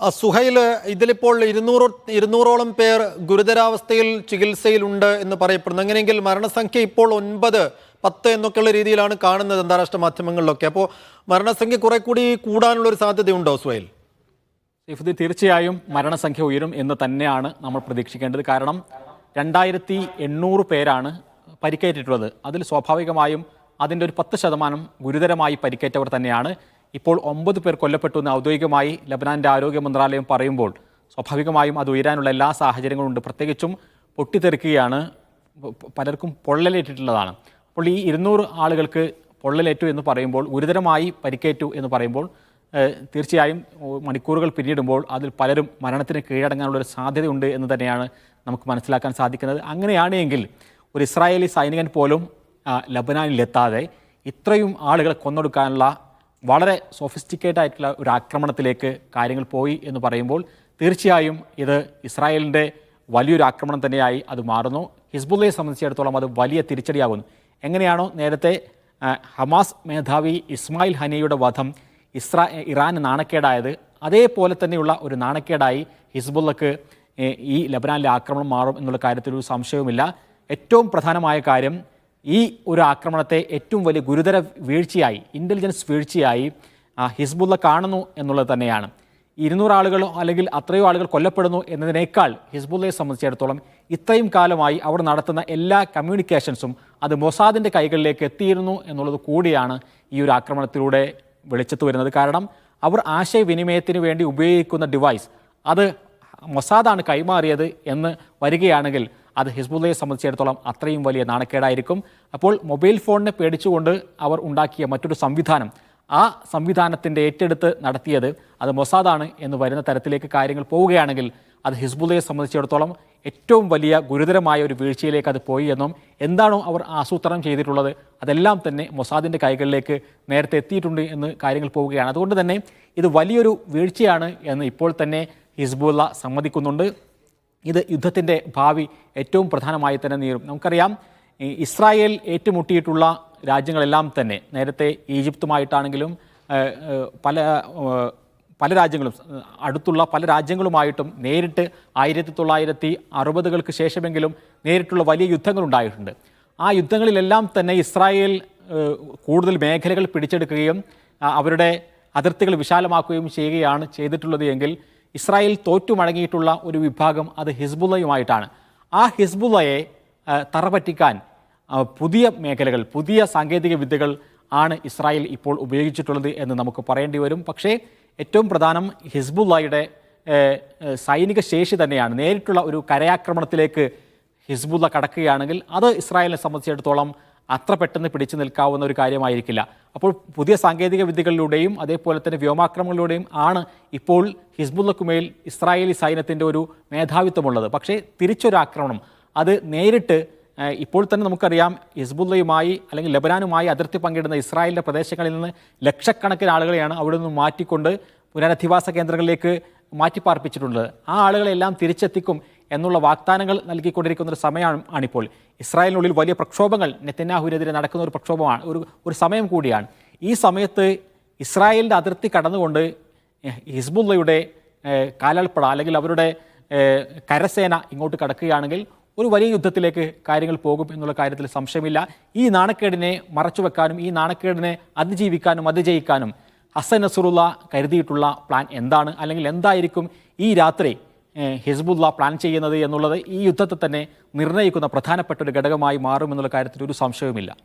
ആ, സുഹൈൽ ഇതിലിപ്പോൾ ഇരുന്നൂറ് ഇരുന്നൂറോളം പേർ ഗുരുതരാവസ്ഥയിൽ ചികിത്സയിലുണ്ട് എന്ന് പറയപ്പെടുന്നു. അങ്ങനെയെങ്കിൽ മരണസംഖ്യ ഇപ്പോൾ ഒൻപത് പത്ത് എന്നൊക്കെയുള്ള രീതിയിലാണ് കാണുന്നത് അന്താരാഷ്ട്ര മാധ്യമങ്ങളിലൊക്കെ. അപ്പോൾ മരണസംഖ്യ കുറെ കൂടി കൂടാനുള്ള ഒരു സാധ്യതയുണ്ടോ സുഹൈൽ? സൈഫുദ്ദീൻ തീർച്ചയായും മരണസംഖ്യ ഉയരും എന്ന് തന്നെയാണ് നമ്മൾ പ്രതീക്ഷിക്കേണ്ടത്. കാരണം രണ്ടായിരത്തി എണ്ണൂറ് പേരാണ് പരിക്കേറ്റിട്ടുള്ളത്. അതിൽ സ്വാഭാവികമായും അതിന്റെ ഒരു പത്ത് ശതമാനം ഗുരുതരമായി പരിക്കേറ്റവർ തന്നെയാണ്. ഇപ്പോൾ ഒമ്പത് പേർ കൊല്ലപ്പെട്ടു എന്ന് ഔദ്യോഗികമായി ലബനാന്റെ ആരോഗ്യ മന്ത്രാലയം പറയുമ്പോൾ സ്വാഭാവികമായും അത് ഉയരാനുള്ള എല്ലാ സാഹചര്യങ്ങളും ഉണ്ട്. പ്രത്യേകിച്ചും പൊട്ടിത്തെറിക്കുകയാണ്. പലർക്കും പൊള്ളലേറ്റിട്ടുള്ളതാണ്. അപ്പോൾ ഈ ഇരുന്നൂറ് ആളുകൾക്ക് പൊള്ളലേറ്റു എന്ന് പറയുമ്പോൾ ഗുരുതരമായി പരിക്കേറ്റു എന്ന് പറയുമ്പോൾ തീർച്ചയായും മണിക്കൂറുകൾ പിന്നിടുമ്പോൾ അതിൽ പലരും മരണത്തിന് കീഴടങ്ങാനുള്ള ഒരു സാധ്യതയുണ്ട് എന്ന് തന്നെയാണ് നമുക്ക് മനസ്സിലാക്കാൻ സാധിക്കുന്നത്. അങ്ങനെയാണെങ്കിൽ ഒരു ഇസ്രായേലി സൈനികൻ പോലും ലബനാനിലെത്താതെ ഇത്രയും ആളുകളെ കൊന്നൊടുക്കാനുള്ള വളരെ സോഫിസ്റ്റിക്കേറ്റ് ആയിട്ടുള്ള ഒരു ആക്രമണത്തിലേക്ക് കാര്യങ്ങൾ പോയി എന്ന് പറയുമ്പോൾ തീർച്ചയായും ഇത് ഇസ്രായേലിന്റെ വലിയൊരു ആക്രമണം തന്നെയായി അത് മാറുന്നു. ഹിസ്ബുള്ളയെ സംബന്ധിച്ചിടത്തോളം അത് വലിയ തിരിച്ചടിയാകുന്നു എങ്ങനെയാണോ നേരത്തെ ഹമാസ് മേധാവി ഇസ്മായിൽ ഹനിയുടെ വധം ഇസ്രാ ഇറാൻ നാണക്കേടായത് അതേപോലെ തന്നെയുള്ള ഒരു നാണക്കേടായി ഹിസ്ബുള്ളക്ക് ഈ ലബനാനിലെ ആക്രമണം മാറും എന്നുള്ള കാര്യത്തിൽ ഒരു സംശയവുമില്ല. ഏറ്റവും പ്രധാനമായ കാര്യം ഈ ഒരു ആക്രമണത്തെ ഏറ്റവും വലിയ ഗുരുതര വീഴ്ചയായി ഇന്റലിജൻസ് വീഴ്ചയായി ഹിസ്ബുള്ള കാണുന്നു എന്നുള്ളത് തന്നെയാണ്. ഇരുന്നൂറ് ആളുകളോ അല്ലെങ്കിൽ അത്രയോ ആളുകൾ കൊല്ലപ്പെടുന്നു എന്നതിനേക്കാൾ ഹിസ്ബുള്ളയെ സംബന്ധിച്ചിടത്തോളം ഇത്രയും കാലമായി അവർ നടത്തുന്ന എല്ലാ കമ്മ്യൂണിക്കേഷൻസും അത് മൊസാദിന്റെ കൈകളിലേക്ക് എത്തിയിരുന്നു എന്നുള്ളത് കൂടിയാണ് ഈ ഒരു ആക്രമണത്തിലൂടെ വെളിച്ചത്ത് വരുന്നത്. കാരണം അവർ ആശയവിനിമയത്തിന് വേണ്ടി ഉപയോഗിക്കുന്ന ഡിവൈസ് അത് മൊസാദാണ് കൈമാറിയത് എന്ന് വരികയാണെങ്കിൽ അത് ഹിസ്ബുള്ളയെ സംബന്ധിച്ചിടത്തോളം അത്രയും വലിയ നാണക്കേടായിരിക്കും. അപ്പോൾ മൊബൈൽ ഫോണിനെ പേടിച്ചുകൊണ്ട് അവർ ഉണ്ടാക്കിയ മറ്റൊരു സംവിധാനം ആ സംവിധാനത്തിന്റെ ഏറ്റെടുത്ത് നടത്തിയത് അത് മൊസാദാണ് എന്ന് വരുന്ന തരത്തിലേക്ക് കാര്യങ്ങൾ പോവുകയാണെങ്കിൽ അത് ഹിസ്ബുള്ളയെ സംബന്ധിച്ചിടത്തോളം ഏറ്റവും വലിയ ഗുരുതരമായ ഒരു വീഴ്ചയിലേക്ക് അത് പോയി എന്നും എന്താണോ അവർ ആസൂത്രണം ചെയ്തിട്ടുള്ളത് അതെല്ലാം തന്നെ മൊസാദിന്റെ കൈകളിലേക്ക് നേരത്തെ എത്തിയിട്ടുണ്ട് എന്ന് കാര്യങ്ങൾ പോവുകയാണ്. അതുകൊണ്ട് തന്നെ ഇത് വലിയൊരു വീഴ്ചയാണ് എന്ന് ഇപ്പോൾ തന്നെ ഹിസ്ബുള്ള സമ്മതിക്കുന്നുണ്ട്. ഇത് യുദ്ധത്തിന്റെ ഭാവി ഏറ്റവും പ്രധാനമായി തന്നെ നീറും നമുക്കറിയാം ഇസ്രായേൽ ഏറ്റുമുട്ടിയിട്ടുള്ള രാജ്യങ്ങളെല്ലാം തന്നെ നേരത്തെ ഈജിപ്തുമായിട്ടാണെങ്കിലും പല പല രാജ്യങ്ങളും അടുത്തുള്ള പല രാജ്യങ്ങളുമായിട്ടും നേരിട്ട് ആയിരത്തി തൊള്ളായിരത്തി അറുപതുകൾക്ക് ശേഷമെങ്കിലും നേരിട്ടുള്ള വലിയ യുദ്ധങ്ങൾ ഉണ്ടായിട്ടുണ്ട്. ആ യുദ്ധങ്ങളിലെല്ലാം തന്നെ ഇസ്രായേൽ കൂടുതൽ മേഖലകൾ പിടിച്ചെടുക്കുകയും അവരുടെ അതിർത്തികൾ വിശാലമാക്കുകയും ചെയ്യുകയാണ് ചെയ്തിട്ടുള്ളത് എങ്കിൽ ഇസ്രായേൽ തോറ്റു മടങ്ങിയിട്ടുള്ള ഒരു വിഭാഗം അത് ഹിസ്ബുള്ളയുമായിട്ടാണ്. ആ ഹിസ്ബുള്ളയെ തറപറ്റിക്കാൻ പുതിയ മേഖലകൾ പുതിയ സാങ്കേതിക വിദ്യകൾ ആണ് ഇസ്രായേൽ ഇപ്പോൾ ഉപയോഗിച്ചിട്ടുള്ളത് എന്ന് നമുക്ക് പറയേണ്ടി വരും. പക്ഷേ ഏറ്റവും പ്രധാനം ഹിസ്ബുള്ളയുടെ സൈനിക ശേഷി തന്നെയാണ്. നേരിട്ടുള്ള ഒരു കരയാക്രമണത്തിലേക്ക് ഹിസ്ബുള്ള കടക്കുകയാണെങ്കിൽ അത് ഇസ്രായേലിനെ സംബന്ധിച്ചിടത്തോളം അത്ര പെട്ടെന്ന് പിടിച്ചു നിൽക്കാവുന്ന ഒരു കാര്യമായിരിക്കില്ല. അപ്പോൾ പുതിയ സാങ്കേതിക വിദ്യകളിലൂടെയും അതേപോലെ തന്നെ വ്യോമാക്രമണങ്ങളിലൂടെയും ആണ് ഇപ്പോൾ ഹിസ്ബുല്ലക്കുമേൽ ഇസ്രായേലി സൈന്യത്തിന്റെ ഒരു മേധാവിത്വമുള്ളത്. പക്ഷേ തിരിച്ചൊരാക്രമണം അത് നേരിട്ട് ഇപ്പോൾ തന്നെ നമുക്കറിയാം ഹിസ്ബുല്ലയുമായി അല്ലെങ്കിൽ ലബനാനുമായി അതിർത്തി പങ്കിടുന്ന ഇസ്രായേലിന്റെ പ്രദേശങ്ങളിൽ നിന്ന് ലക്ഷക്കണക്കിന് ആളുകളെയാണ് അവിടെ നിന്ന് മാറ്റിക്കൊണ്ട് പുനരധിവാസ കേന്ദ്രങ്ങളിലേക്ക് മാറ്റിപ്പാർപ്പിച്ചിട്ടുള്ളത്. ആ ആളുകളെല്ലാം തിരിച്ചെത്തിക്കും എന്നുള്ള വാഗ്ദാനങ്ങൾ നൽകിക്കൊണ്ടിരിക്കുന്ന ഒരു സമയമാണ് ആണിപ്പോൾ. ഇസ്രായേലിനുള്ളിൽ വലിയ പ്രക്ഷോഭങ്ങൾ നെത്തന്യാഹുവിനെതിരെ നടക്കുന്ന ഒരു പ്രക്ഷോഭമാണ് ഒരു ഒരു സമയം കൂടിയാണ്. ഈ സമയത്ത് ഇസ്രായേലിന്റെ അതിർത്തി കടന്നുകൊണ്ട് ഹിസ്ബുള്ളയുടെ കാലാൾപ്പട അല്ലെങ്കിൽ അവരുടെ കരസേന ഇങ്ങോട്ട് കടക്കുകയാണെങ്കിൽ ഒരു വലിയ യുദ്ധത്തിലേക്ക് കാര്യങ്ങൾ പോകും എന്നുള്ള കാര്യത്തിൽ സംശയമില്ല. ഈ നാണക്കേടിനെ മറച്ചു മറച്ചുവെക്കാനും ഈ നാണക്കേടിനെ അതിജീവിക്കാനും അതിജയിക്കാനും ഹസൻ നസറുള്ള കരുതിയിട്ടുള്ള പ്ലാൻ എന്താണ്? അല്ലെങ്കിൽ എന്തായിരിക്കും ഈ രാത്രി ഹിസ്ബുള്ള പ്ലാൻ ചെയ്യുന്നത് എന്നുള്ളത് ഈ യുദ്ധത്തെ തന്നെ നിർണയിക്കുന്ന പ്രധാനപ്പെട്ട ഒരു ഘടകമായി മാറുമെന്നുള്ള കാര്യത്തിൽ ഒരു സംശയവുമില്ല.